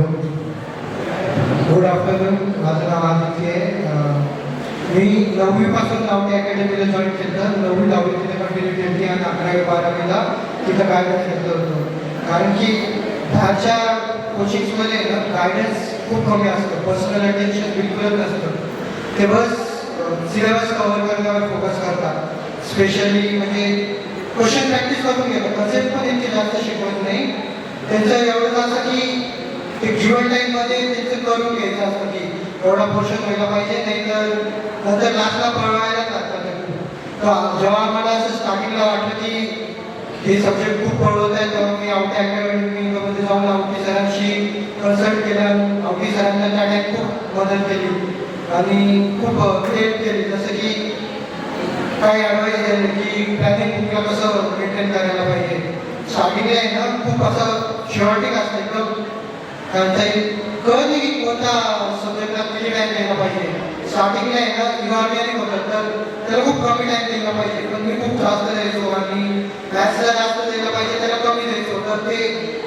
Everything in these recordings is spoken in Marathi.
गुड आफ्टरनून माझं नाव आदित्य आहे. अं, मी नववीपासून लावणी अकॅडमीला जॉईन केलं. नववी लावणी तिथे कंटिन्यू केली आणि अकरावी बारावीला तिथं गायडन्स घेतलं होतं. कारण की बाहेरच्या कोचिंग्समध्ये ना गायडन्स खूप कमी असतं. पर्सनल अटेन्शन बिलकुलच नसतं. ते बस सिलेबस कव्हर करण्यावर फोकस करतात. स्पेशली म्हणजे क्वेश्चन प्रॅक्टिस करून घेतात. कन्सेप्ट पण त्यांची जास्त शिकवत नाही. त्यांचं एवढंच असं की ते टाईममध्ये त्यांचं करून घ्यायचं असतं की एवढा पोर्शन व्हायला पाहिजे नाही तर नंतर लास्टला पळवायला लागतात तर जेव्हा मला असं स्टार्टिंगला वाटलं की हे सब्जेक्ट खूप पळवत आहे तेव्हा मी आवटी अकॅडमीमध्ये जाऊन आवटी सरांशी कन्सल्ट केलं आवटी सरांना त्या टाईम खूप मदत केली. आणि खूप हेल्प केली. जसं की काय ॲडवाईस दिली की प्लॅनिंग बुकला कसं मेंटेन करायला पाहिजे. स्टार्टिंगला आहे ना खूप असं शेवटिक असतं एकदम कारण ते कळत नाही की कोणता सब्जेक्टला किती टाईम द्यायला पाहिजे? स्टार्टिंगला आहे ना इनऑर्गॅनिक होतं तर त्याला खूप कमी टाईम द्यायला पाहिजे. पण मी खूप जास्त द्यायचो आणि मॅथ्सला जास्त द्यायला पाहिजे त्याला कमी द्यायचो. तर ते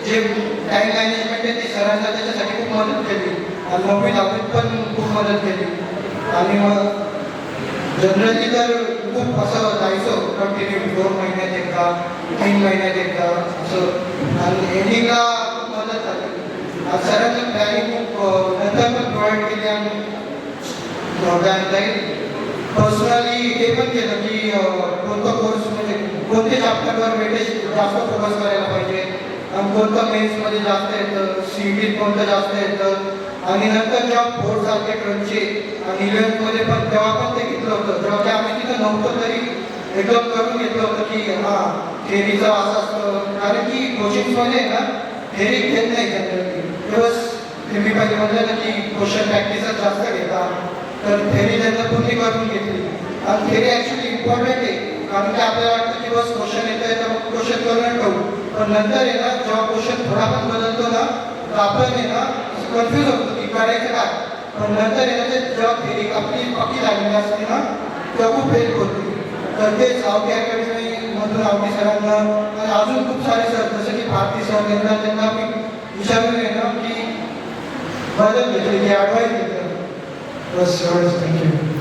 जे टाईम मॅनेजमेंट आहे ते सरांना त्याच्यासाठी खूप मदत केली. आणि नववी दहावीत पण खूप मदत केली. आणि मग जनरली तर खूप असं जायचो कंटिन्यू दोन महिन्यात एकदा तीन महिन्यात एकदा असं. आणि एंडिंगला सरांनी सरांचं खूप नंतर पण प्रोव्हाइड केली आणि पर्सनली हे पण केलं. की कोणता कोर्स म्हणजे कोणते चॅप्टरवर वेटेज जास्त फोकस करायला पाहिजे. आणि कोणतं मेन्समध्ये जास्त येतं सी टीत कोणतं जास्त येतं. आणि नंतर जेव्हा फोर्थ सारखे ट्वेल्थचे आणि इलेव्हन्थमध्ये पण तेव्हा पण ते घेतलं होतं. तेव्हा ते आम्ही तिथं नव्हतं तरी एकदम करून घेतलं होतं की हां थेरीचं असं असतं. कारण की कोचिंग्समध्ये ना थेरी घेत नाही जनरली दिवस तुम्ही पहिले म्हटलं ना की क्वेश्चन प्रॅक्टिसच जास्त घेता. तर थेरी त्यांना पूर्ण करून घेतली. आणि थेरी ॲक्च्युली इम्पॉर्टंट आहे. कारण की आपल्याला वाटतं की बस क्वेश्चन येतोय तर मग क्वेश्चन करून ठेवू पण नंतर आहे ना जेव्हा क्वेश्चन थोडा पण बदलतो ना तर आपण आहे ना कन्फ्यूज होतो की करायचं काय. पण नंतर आहे ना ते जेव्हा थेरी आपली पक्की लागलेली असते ना तेव्हा खूप हेल्प होते. तर तेच आवटी अकॅडमी मधून आवटी सरांना आणि अजून खूप सारे सर जसं की भारती सर यांना त्यांना ना की मदत घेतली की ॲडवाईस घेतलं बस एवढंच थँक्यू